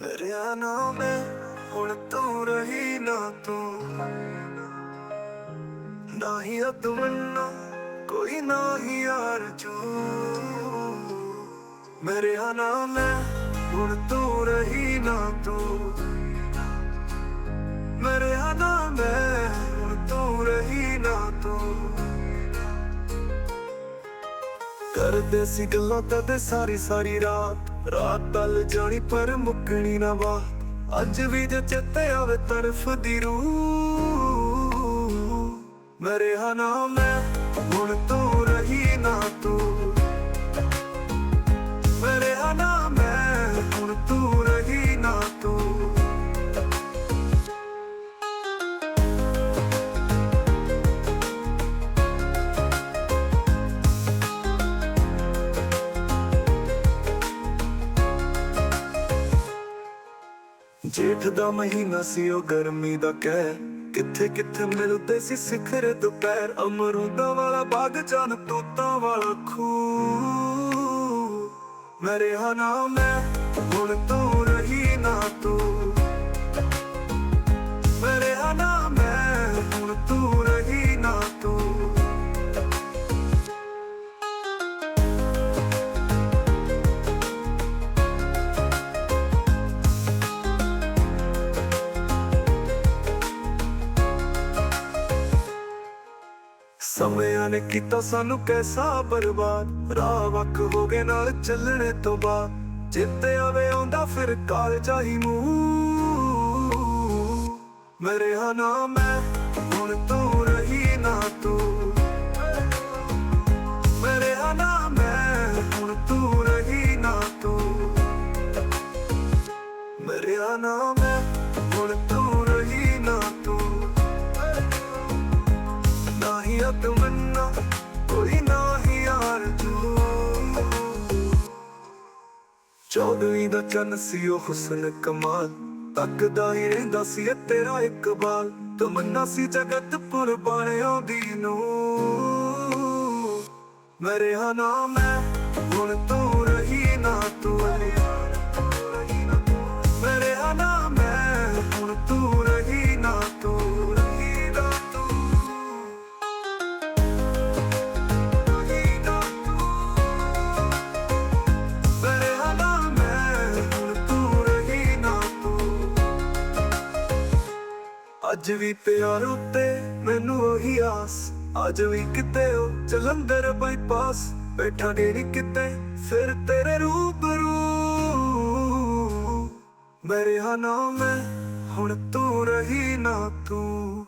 ਹਰਿਆ ਨਾ ਹੈ, ਹੁਣ ਤੂੰ ਰਹੀ ਨਾ ਤੂੰ। ਨਹੀਂ ਅਤਮੰਨਾ ਕੋਈ ਨਹੀਂ ਆਰਜੂ ਮੇਰੇ ਨਾਮ ਹੈ, ਹੁਣ ਤੂੰ ਰਹੀ ਨਾ ਤੂੰ। ਮੇਰੇ ਨਾਮ ਹੈ ਕਰਦੇ ਸੀ ਗੱਲਾਂ ਤਦ ਸਾਰੀ ਸਾਰੀ ਰਾਤ। ਰਾਤ ਤਲ ਜਾਣੀ ਪਰ ਮੁੱਕਣੀ ਨਾ ਵਾ ਅੱਜ ਵੀ ਜੇ ਚੇਤੇ ਆਵੇ ਤਰਫ ਦੀ ਰੂਹ। ਮੇਰੇ ਨਾਮ ਮੈਂ ਹੁਣ ਤੂੰ ਜੇਠ ਦਾ ਮਹੀਨਾ ਸੀ, ਉਹ ਗਰਮੀ ਦਾ ਕਹਿ ਕਿੱਥੇ ਕਿੱਥੇ ਮਿਲਦੇ ਸੀ ਸਿਖਰ ਦੁਪਹਿਰ। ਅਮਰੂਦਾਂ ਵਾਲਾ ਬਾਗ ਜਾਨ ਤੋਤਾਂ ਵਾਲਾ ਖੂ ਮੇਰੇ ਨਾਮ ਮੈਂ, ਹੁਣ ਤੂੰ ਰਹੀ ਨਾ ਤੂੰ। ਸਮਿਆਂ ਨੇ ਕੀਤਾ ਸਾਨੂੰ ਕੈਸਾ ਬਰਬਾਦ। ਰਾਹ ਵੱਖ ਹੋ ਗਏ ਨਾਲ ਚੱਲਣੇ ਤੋਂ ਬਾਅਦ। ਜਿੱਤੇ ਆਵੇ ਆਉਂਦਾ ਫਿਰ ਕਾਲ ਚਾਹੀ ਮੂੰਹ। ਮੇਰੇ ਨਾਮ ਹੈ ਹੁਣ ਤੂੰ ਰਹੀ ਨਾ ਤੂੰ। ਮੇਰੇ ਨਾਮ ਹੈ ਹੁਣ ਤੂੰ ਰਹੀ ਨਾ ਤੂੰ। ਮੇਰੇ ਨਾਮ ਚੌਦਵੀਂ ਦਾ ਚੰਨ ਸੀ ਉਹ ਹੁਸਨ ਕਮਾਲ। ਤੱਕਦਾ ਹੀ ਰਹਿੰਦਾ ਸੀ ਤੇਰਾ ਇਕਬਾਲ ਤਮੰਨਾ ਸੀ ਜਗਤ ਪੁਰ ਬਣਿਆ ਦੀ ਨੂੰ ਮੇਰੇ ਨਾਮ ਹੈ ਹੁਣ ਤੂੰ ਰਹੀ ਨਾ ਤੂੰ। ਅੱਜ ਵੀ ਪਿਆਰ ਉੱਤੇ ਮੈਨੂੰ ਉਹੀ ਆਸ। ਅੱਜ ਵੀ ਕਿਤੇ ਉਹ ਜਲੰਧਰ ਬਾਈਪਾਸ ਬੈਠਾ ਡੇਰੀ ਕਿਤੇ ਫਿਰ ਤੇਰੇ ਰੂਬਰੂ। ਮੇਰੇ ਹਾਂ ਨਾਮ ਹੈ ਹੁਣ ਤੂੰ ਰਹੀ ਨਾ ਤੂੰ।